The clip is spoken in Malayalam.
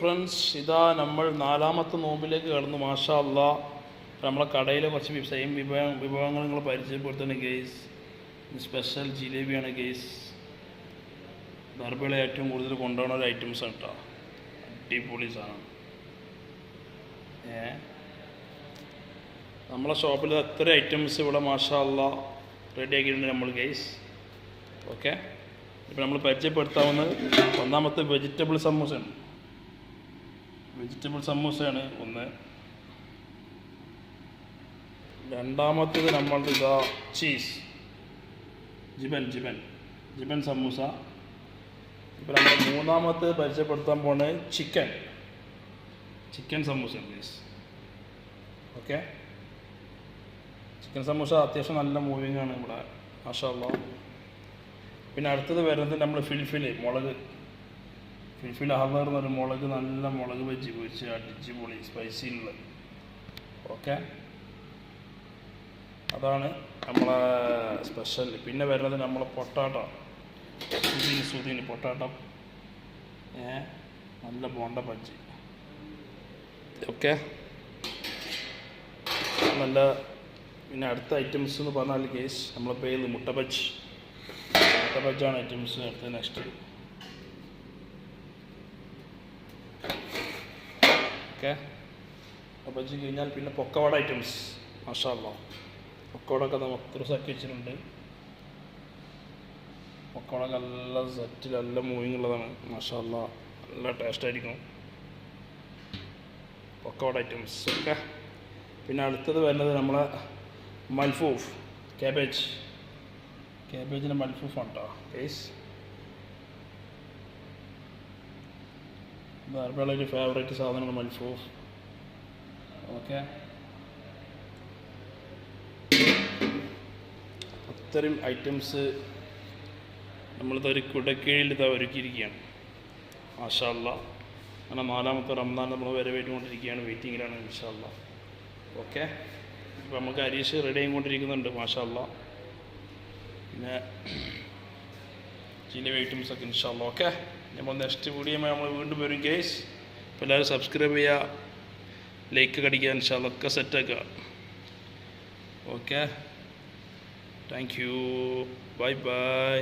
ഫ്രണ്ട്സ് ഇതാ നമ്മൾ നാലാമത്തെ നോമ്പിലേക്ക് കടന്നു. മാഷാ നമ്മളെ കടയിലെ കുറച്ച് സെയിം വിഭവം വിഭവങ്ങൾ നിങ്ങൾ പരിചയപ്പെടുത്തുന്ന ഗെയ്സ് സ്പെഷ്യൽ ജിലേബിയാണ് ഗെയ്സ് ദർബിളെ ഏറ്റവും കൂടുതൽ കൊണ്ടുപോകുന്ന ഒരു ഐറ്റംസ് ആണ് കേട്ടോ അടിപൊളി സാധനം. ഏ? നമ്മളെ ഷോപ്പിൽ എത്ര ഐറ്റംസ് ഇവിടെ മാഷാ റെഡി ആക്കിയിട്ടുണ്ട് നമ്മൾ ഗെയ്സ് ഓക്കെ ഇപ്പം നമ്മൾ പരിചയപ്പെടുത്താവുന്ന ഒന്നാമത്തെ വെജിറ്റബിൾ സമൂസയാണ്. വെജിറ്റബിൾ സമൂസയാണ് ഒന്ന്. രണ്ടാമത്തേത് നമ്മളുടെ ഇതാ ചീസ് ജിബൻ ജിബൻ. ജിബൻ സമൂസ. ഇപ്പോൾ നമ്മൾ മൂന്നാമത്തെ പരിചയപ്പെടുത്താൻ പോണത് chicken chicken samosa please okay chicken samosa അത്യാവശ്യം നല്ല മൂവിങ് ആണ് ഇവിടെ മാഷാല്ല പിന്നെ അടുത്തത് വരുന്നത് നമ്മൾ ഫിൽഫിൽ മുളക്. ഫിൽഫിൽ അഹർ എന്നൊരു മുളക് നല്ല മുളക് വെച്ച് പൊരിച്ച് അടിച്ച് പൊളി സ്പൈസി സ്പൈസിയുള്ള ഓക്കെ അതാണ് നമ്മളെ സ്പെഷ്യൽ പിന്നെ വരുന്നത് നമ്മളെ പൊട്ടാട്ട. സുതിന് സുതിന് പൊട്ടാട്ട. നല്ല ബോണ്ട പഞ്ചി ഓക്കെ നല്ല പിന്നെ അടുത്ത ഐറ്റംസ് എന്ന് പറഞ്ഞാൽ കേസ് നമ്മളെ പേര് മുട്ട ബജ്ജി. മുട്ട ബജ്ജാണ് ഐറ്റംസ് അടുത്ത നെക്സ്റ്റ് ഓക്കെ വെച്ച് കഴിഞ്ഞാൽ പിന്നെ പൊക്കവട ഐറ്റംസ് മഷാല്ല പൊക്കവടൊക്കെ നമ്മൾ സെറ്റ് വെച്ചിട്ടുണ്ട്. പൊക്കവട നല്ല സെറ്റിൽ നല്ല മൂവിങ് ഉള്ളതാണ്. മഷാല്ല നല്ല ടേസ്റ്റായിരിക്കും പൊക്കവട ഐറ്റംസ് ഓക്കെ പിന്നെ അടുത്തത് വരുന്നത് നമ്മളെ മൽഫൂഫ്. കാബേജ് കാബേജിന്റെ മൽഫൂഫ് ഉണ്ടോ കേസ് ഒരു ഫേവറേറ്റ് സാധനമാണ് മൽഫൂഫ് ഓക്കെ. അത്തരം ഐറ്റംസ് നമ്മൾ നമ്മളിതൊരു കുടക്കീഴിൽ ഇതാ ഒരുക്കിയിരിക്കുകയാണ്. മാഷാല്ല അങ്ങനെ നാലാമത്തെ റംദാൻ നമ്മൾ വരവേറ്റുകൊണ്ടിരിക്കുകയാണ് വെയിറ്റിങ്ങിലാണ് ഇൻഷാല്ല ഓക്കെ. ഇപ്പം നമുക്ക് അരീഷ് റെഡി ആയിക്കൊണ്ടിരിക്കുന്നുണ്ട് മാഷാല്ല പിന്നെ ചില ഐറ്റംസ് ഒക്കെ ഇൻഷാല്ല ഓക്കെ. നമ്മൾ നെക്സ്റ്റ് വീഡിയോ നമ്മൾ വീണ്ടും വരും കേസ് അപ്പോൾ എല്ലാവരും സബ്സ്ക്രൈബ് ചെയ്യുക ലൈക്ക് കടിക്കുക ഇൻഷാല്ലൊക്കെ സെറ്റാക്കുക okay thank you bye bye